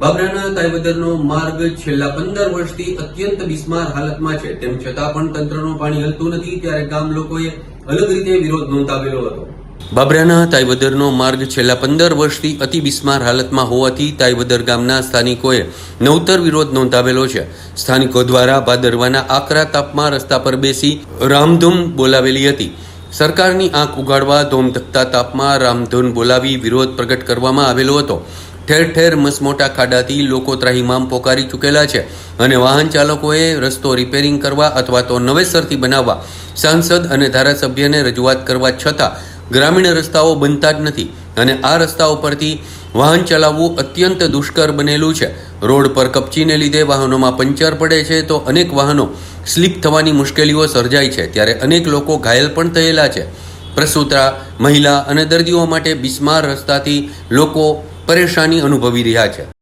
બાબરાના તાઈબદરનો માર્ગ છેલ્લા પંદર વર્ષથી અત્યંત બિસ્માર હાલતમાં છે. તેમ છતાં પણ તંત્રનું પાણી હલતું નથી, ત્યારે ગામ લોકોએ અલગ રીતે વિરોધ નોંધાવેલો હતો. બાબરાના તાઈબદરનો માર્ગ છેલ્લા પંદર વર્ષથી અતિ બિસ્માર હાલતમાં હોવાથી તાઈબદર ગામના સ્થાનિકોએ નવતર વિરોધ નોંધાવેલો છે. સ્થાનિકો દ્વારા ભાદરવાના આકરા તાપમાં રસ્તા પર બેસી રામધૂમ બોલાવેલી હતી. સરકારની આંખ ઉગાડવા ધોમધકતા તાપમાં રામધૂન બોલાવી વિરોધ પ્રગટ કરવામાં આવેલો હતો. ઠેર ઠેર મસમોટા ખાડાથી લોકો ત્રાહીમામ પોકારી ચૂકેલા છે અને વાહન ચાલકોએ રસ્તો રિપેરિંગ કરવા અથવા તો નવેસરથી બનાવવા સાંસદ અને ધારાસભ્યને રજૂઆત કરવા છતાં ગ્રામીણ રસ્તાઓ બનતા જ નથી અને આ રસ્તાઓ પરથી વાહન ચલાવવું અત્યંત દુષ્કર બનેલું છે. રોડ પર કપચીને લીધે વાહનોમાં પંચર પડે છે તો અનેક વાહનો સ્લીપ થવાની મુશ્કેલીઓ સર્જાય છે ત્યારે અનેક લોકો ઘાયલ પણ થયેલા છે. પ્રસૂતા મહિલા અને દર્દીઓ માટે બિસ્માર રસ્તાથી લોકો પરેશાની અનુભવી રહ્યા છે.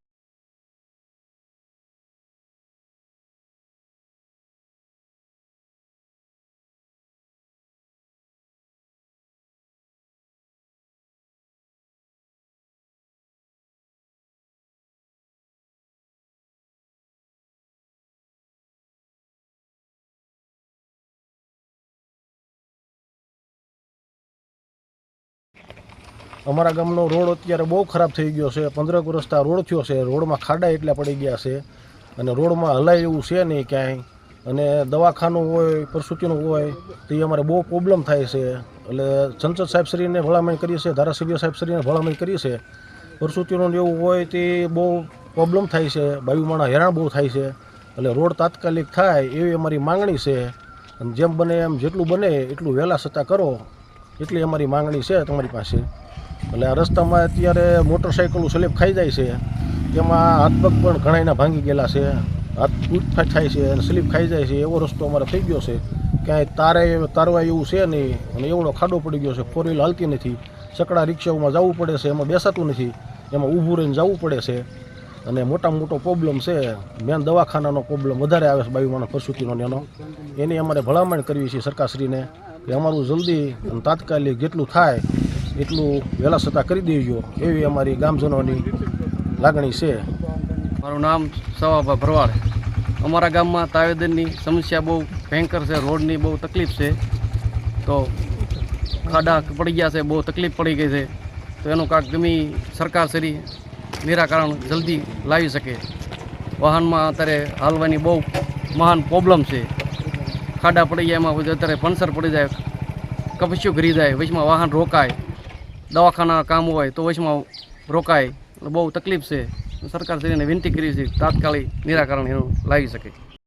અમારા ગામનો રોડ અત્યારે બહુ ખરાબ થઈ ગયો છે. પંદરક વર્ષથી રોડ થયો છે. રોડમાં ખાડા એટલા પડી ગયા છે અને રોડમાં હલાય એવું છે નહીં ક્યાંય. અને દવાખાનું હોય, પ્રસૂતિનું હોય, તો એ અમારે બહુ પ્રોબ્લેમ થાય છે. એટલે સંસદ સાહેબશ્રીને ભલામણ કરીએ છીએ, ધારાસભ્ય સાહેબશ્રીને ભલામણ કરીએ છીએ. પ્રસૂતિનું એવું હોય તે બહુ પ્રોબ્લેમ થાય છે. બાયુ હેરાન બહુ થાય છે. એટલે રોડ તાત્કાલિક થાય એવી અમારી માંગણી છે. અને જેમ બને એમ જેટલું બને એટલું વહેલા છતાં કરો. એટલી અમારી માંગણી છે તમારી પાસે. એટલે આ રસ્તામાં અત્યારે મોટરસાઇકલો સ્લેપ ખાઈ જાય છે. તેમાં હાથ પગ પણ ઘણાયના ભાંગી ગયેલા છે. હાથ તૂટફાટ થાય છે અને સ્લીપ ખાઈ જાય છે. એવો રસ્તો અમારે થઈ ગયો છે. ક્યાંય તારે તારવા એવું છે નહીં. અને એવડો ખાડો પડી ગયો છે. ફોર વ્હીલ હાલતી નથી. સકડા રિક્ષાઓમાં જવું પડે છે. એમાં બેસાતું નથી. એમાં ઊભું રહીને જવું પડે છે. અને મોટા મોટો પ્રોબ્લેમ છે. મેન દવાખાનાનો પ્રોબ્લેમ વધારે આવે છે બાયુમાનો પ્રસૂતિનો એનો. એની અમારે ભલામણ કરવી છે સરકારશ્રીને કે અમારું જલ્દી અને તાત્કાલિક જેટલું થાય એટલું વહેલા છતાં કરી દેજો એવી અમારી ગામજનોની લાગણી છે. મારું નામ સવાભા ભરવાડ. અમારા ગામમાં તાવેદનની સમસ્યા બહુ ભયંકર છે, રોડની બહુ તકલીફ છે. તો ખાડા પડી ગયા છે, બહુ તકલીફ પડી ગઈ છે. તો એનું કાંક ગમી સરકારશ્રી નિરાકરણ જલ્દી લાવી શકે. વાહનમાં અત્યારે હાલવાની બહુ મહાન પ્રોબ્લેમ છે. ખાડા પડી ગયા એમાં અત્યારે પંચર પડી જાય કપસ્યું ઘરી જાય, વચમાં વાહન રોકાય. દવાખાના કામ હોય તો વચમાં રોકાય. બહુ તકલીફ છે. સરકાર શ્રીને વિનંતી કરી છે તાત્કાલિક નિરાકરણ એનું લાવી શકે.